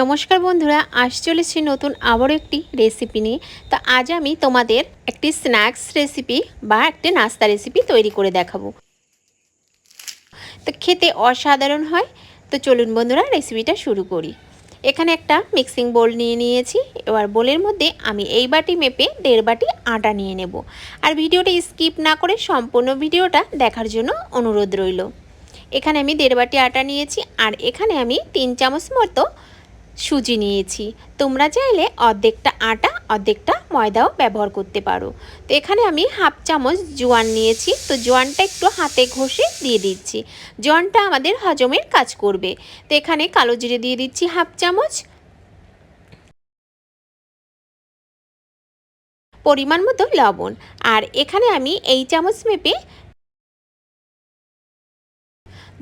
নমস্কার বন্ধুরা, আজ চলেছি নতুন আবারও একটি রেসিপি নিয়ে। তো আজ আমি তোমাদের একটি স্ন্যাক্স রেসিপি বা একটি নাস্তা রেসিপি তৈরি করে দেখাবো। তো খেতে অসাধারণ হয়। তো চলুন বন্ধুরা রেসিপিটা শুরু করি। এখানে একটা মিক্সিং বোল নিয়ে নিয়েছি। এবার বোলের মধ্যে আমি এই বাটি মেপে দেড় বাটি আটা নিয়ে নেব। আর ভিডিওটা স্কিপ না করে সম্পূর্ণ ভিডিওটা দেখার জন্য অনুরোধ রইল। এখানে আমি দেড় বাটি আটা নিয়েছি। আর এখানে আমি তিন চামচ মতো সুজি নিয়েছি। তোমরা চাইলে অর্ধেকটা আটা, অর্ধেকটা ময়দাও ব্যবহার করতে পারো। তো এখানে আমি হাফ চামচ জোয়ান নিয়েছি। তো জোয়ানটা একটু হাতে ঘষে দিয়ে দিচ্ছি। জোয়ানটা আমাদের হজমের কাজ করবে। তো এখানে কালো জিরে দিয়ে দিচ্ছি হাফ চামচ। পরিমাণ মতো লবণ। আর এখানে আমি এই চামচ মেপে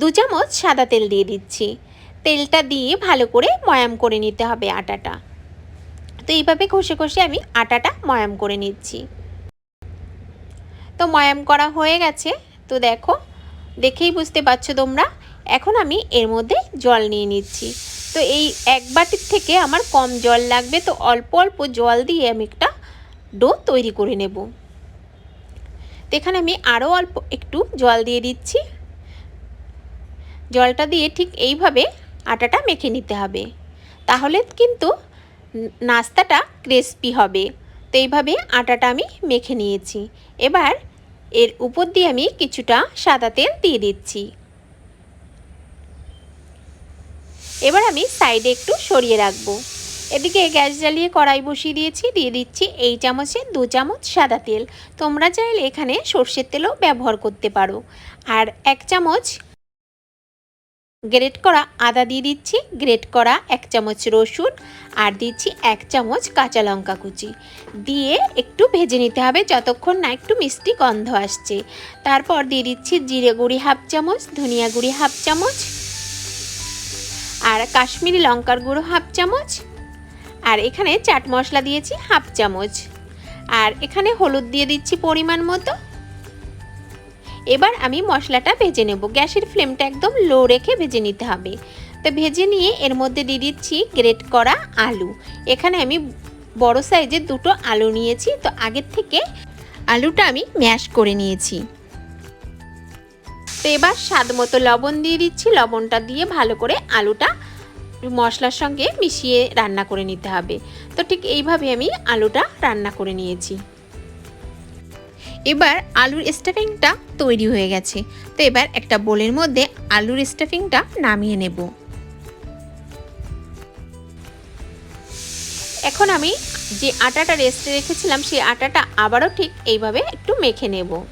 দু চামচ সাদা তেল দিয়ে দিচ্ছি। তেলটা দিয়ে ভালো করে ময়াম করে নিতে হবে আটাটা। তো এইভাবে ঘষে ঘষে আমি আটাটা ময়াম করে নিচ্ছি। তো ময়াম করা হয়ে গেছে। তো দেখো, দেখেই বুঝতে পারছ তোমরা, এখন আমি এর মধ্যে জল নিয়ে নিচ্ছি। তো এই এক বাটির থেকে আমার কম জল লাগবে, তো অল্প অল্প জল দিয়ে আমি একটা ডো তৈরি করে নেব। তো এখানে আমি আরও অল্প একটু জল দিয়ে দিচ্ছি। জলটা দিয়ে ঠিক এইভাবে আটাটা মেখে নিতে হবে। তাহলে কিন্তু নাস্তাটা ক্রিস্পি হবে। তো এইভাবে আটাটা আমি মেখে নিয়েছি। এবার এর উপর দিয়ে আমি কিছুটা সাদা তেল দিয়ে দিচ্ছি। এবার আমি সাইডে একটু সরিয়ে রাখব। এদিকে গ্যাস জ্বালিয়ে কড়াই বসিয়ে দিয়েছি, দিয়ে দিচ্ছি এই চামচে দু চামচ সাদা তেল। তোমরা চাইলে এখানে সর্ষের তেলও ব্যবহার করতে পারো। আর এক চামচ গ্রেট করা আদা দিয়ে দিচ্ছি গ্রেট করা এক চামচ রসুন আর দিচ্ছি এক চামচ কাঁচা লঙ্কা কুচি। দিয়ে একটু ভেজে নিতে হবে যতক্ষণ না একটু মিষ্টি গন্ধ আসছে। তারপর দিয়ে দিচ্ছি জিরে গুঁড়ি হাফ চামচ, ধনিয়া গুঁড়ি হাফ চামচ আর কাশ্মীরি লঙ্কার গুঁড়ো হাফ চামচ আর এখানে চাট মশলা দিয়েছি হাফ চামচ। আর এখানে হলুদ দিয়ে দিচ্ছি পরিমাণ মতো। এবার আমি মশলাটা ভেজে নেব। গ্যাসের ফ্লেমটা একদম লো রেখে ভেজে নিতে হবে। তো ভেজে নিয়ে এর মধ্যে দিয়ে দিচ্ছি গ্রেট করা আলু। এখানে আমি বড় সাইজের দুটো আলু নিয়েছি। তো আগের থেকে আলুটা আমি ম্যাশ করে নিয়েছি। তো এবার স্বাদ মতো লবণ দিয়ে দিচ্ছি। লবণটা দিয়ে ভালো করে আলুটা মশলার সঙ্গে মিশিয়ে রান্না করে নিতে হবে। তো ঠিক এইভাবে আমি আলুটা রান্না করে নিয়েছি। এবার আলুর স্টাফিংটা তৈরি হয়ে গেছে। তো এবার একটা বোলের মধ্যে আলুর স্টাফিংটা নামিয়ে নেব। এখন আমি যে আটাটা রেস্টে রেখেছিলাম, সেই আটাটা আবারও ঠিক এইভাবে একটু মেখে নেব।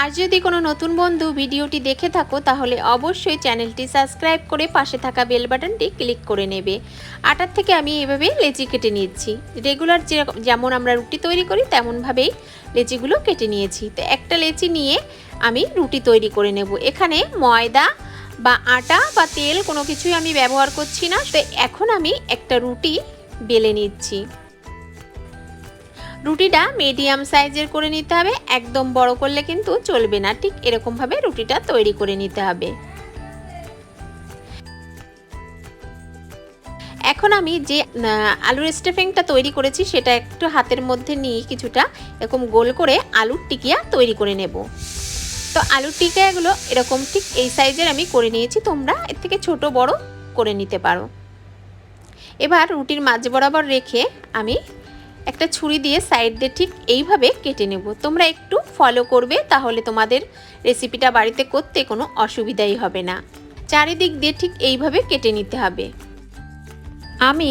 আর যদি কোনো নতুন বন্ধু ভিডিওটি দেখে থাকো, তাহলে অবশ্যই চ্যানেলটি সাবস্ক্রাইব করে পাশে থাকা বেল বাটনটি ক্লিক করে নেবে। আটার থেকে আমি এভাবে লেচি কেটে নিচ্ছি রেগুলার যেমন আমরা রুটি তৈরি করি, তেমনভাবেই লেচিগুলো কেটে নিয়েছি। তো একটা লেচি নিয়ে আমি রুটি তৈরি করে নেব। এখানে ময়দা বা আটা বা তেল কোনো কিছুই আমি ব্যবহার করছি না। তো এখন আমি একটা রুটি বেলে নিচ্ছি। রুটিটা মিডিয়াম সাইজের করে নিতে হবে। একদম বড় করলে কিন্তু চলবে না। ঠিক এরকমভাবে রুটিটা তৈরি করে নিতে হবে। এখন আমি যে আলুর স্টাফিংটা তৈরি করেছি সেটা একটু হাতের মধ্যে নিয়ে কিছুটা এরকম গোল করে আলুর টিকিয়া তৈরি করে নেব। তো আলুর টিকিয়াগুলো এরকম ঠিক এই সাইজের আমি করে নিয়েছি। তোমরা এর থেকে ছোট, বড় করে নিতে পারো। এবার রুটির মাঝ বরাবর রেখে আমি একটা ছুরি দিয়ে সাইড দিয়ে ঠিক এইভাবে কেটে নেব। তোমরা একটু ফলো করবে, তাহলে তোমাদের রেসিপিটা বাড়িতে করতে কোনো অসুবিধাই হবে না। চারিদিক দিয়ে ঠিক এইভাবে কেটে নিতে হবে। আমি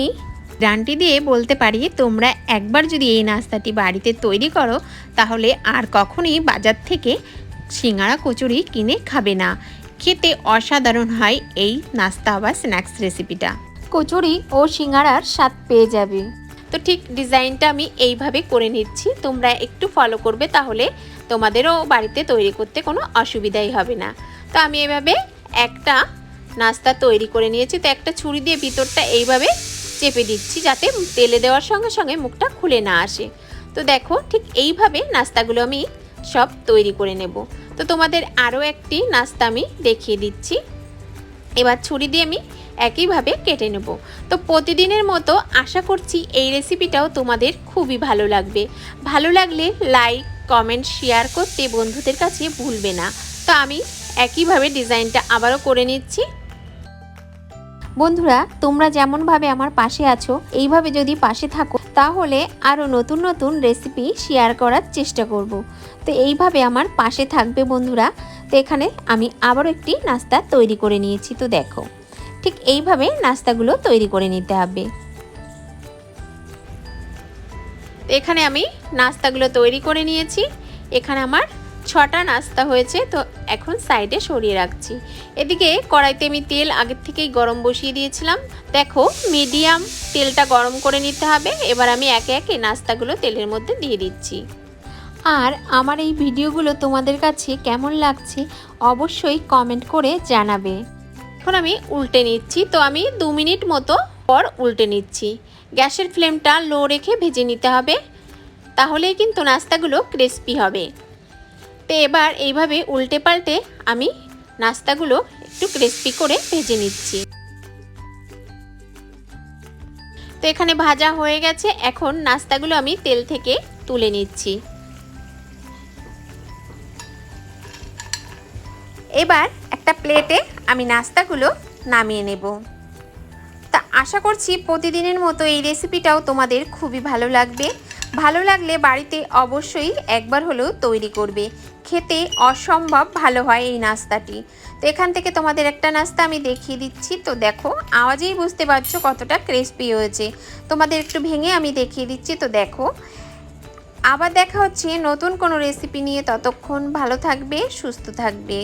গ্রান্টি দিয়ে বলতে পারি, তোমরা একবার যদি এই নাস্তাটি বাড়িতে তৈরি করো, তাহলে আর কখনই বাজার থেকে সিঙ্গারা কচুরি কিনে খাবে না। খেতে অসাধারণ হয় এই নাস্তা বা স্ন্যাক্স রেসিপিটা কচুরি ও সিঙ্গারার স্বাদ পেয়ে যাবে। তো ঠিক ডিজাইনটা আমি এইভাবে করে নিচ্ছি। তোমরা একটু ফলো করবে তাহলে তোমাদেরও বাড়িতে তৈরি করতে কোনো অসুবিধাই হবে না। তো আমি এভাবে একটা নাস্তা তৈরি করে নিয়েছি। তো একটা ছুরি দিয়ে ভিতরটা এইভাবে চেপে দিচ্ছি যাতে তেলে দেওয়ার সঙ্গে সঙ্গে মুখটা খুলে না আসে। তো দেখো ঠিক এইভাবে নাস্তাগুলো আমি সব তৈরি করে নেব। তো তোমাদের আরও একটি নাস্তা আমি দেখিয়ে দিচ্ছি। এবার ছুরি দিয়ে আমি একইভাবে কেটে নেব। তো প্রতিদিনের মতো আশা করছি এই রেসিপিটাও তোমাদের খুবই ভালো লাগবে। ভালো লাগলে লাইক কমেন্ট শেয়ার করতে বন্ধুদের কাছে ভুলবে না। তো আমি একইভাবে ডিজাইনটা আবারও করে নিচ্ছি। বন্ধুরা, তোমরা যেমনভাবে আমার পাশে আছো, এইভাবে যদি পাশে থাকো, তাহলে আরও নতুন নতুন রেসিপি শেয়ার করার চেষ্টা করব। তো এইভাবে আমার পাশে থাকবে বন্ধুরা। তো এখানে আমি আবারও একটি নাস্তা তৈরি করে নিয়েছি, তো দেখো। ঠিক এইভাবে নাস্তাগুলো তৈরি করে নিতে হবে। এখানে আমি নাস্তাগুলো তৈরি করে নিয়েছি। এখানে আমার ছটা নাস্তা হয়েছে, তো এখন সাইডে সরিয়ে রাখছি। এদিকে কড়াইতে আমি তেল আগের থেকেই গরম বসিয়ে দিয়েছিলাম। দেখো, মিডিয়াম তেলটা গরম করে নিতে হবে। এবার আমি একে একে নাস্তাগুলো তেলের মধ্যে দিয়ে দিচ্ছি। আর আমার এই ভিডিওগুলো তোমাদের কাছে কেমন লাগছে অবশ্যই কমেন্ট করে জানাবে। এখন আমি উল্টে নিচ্ছি। তো আমি দু মিনিট মতো পর উল্টে নিচ্ছি। গ্যাসের ফ্লেমটা লো রেখে ভেজে নিতে হবে। তাহলেই কিন্তু নাস্তাগুলো ক্রিস্পি হবে। তো এবার এইভাবে উল্টে পাল্টে আমি নাস্তাগুলো একটু ক্রিস্পি করে ভেজে নিচ্ছি। তো এখানে ভাজা হয়ে গেছে। এখন নাস্তাগুলো আমি তেল থেকে তুলে নিচ্ছি। এবার একটা প্লেটে আমি নাস্তাগুলো নামিয়ে নেব। তা আশা করছি প্রতিদিনের মতো এই রেসিপিটাও তোমাদের খুবই ভালো লাগবে। ভালো লাগলে বাড়িতে অবশ্যই একবার হলেও তৈরি করবে। খেতে অসম্ভব ভালো হয় এই নাস্তাটি। তো এখান থেকে তোমাদের একটা নাস্তা আমি দেখিয়ে দিচ্ছি। তো দেখো, আওয়াজেই বুঝতে পারছ কতটা ক্রিস্পি হয়েছে। তোমাদের একটু ভেঙে আমি দেখিয়ে দিচ্ছি। তো দেখো, আবার দেখা হচ্ছে নতুন কোনো রেসিপি নিয়ে। ততক্ষণ ভালো থাকবে, সুস্থ থাকবে।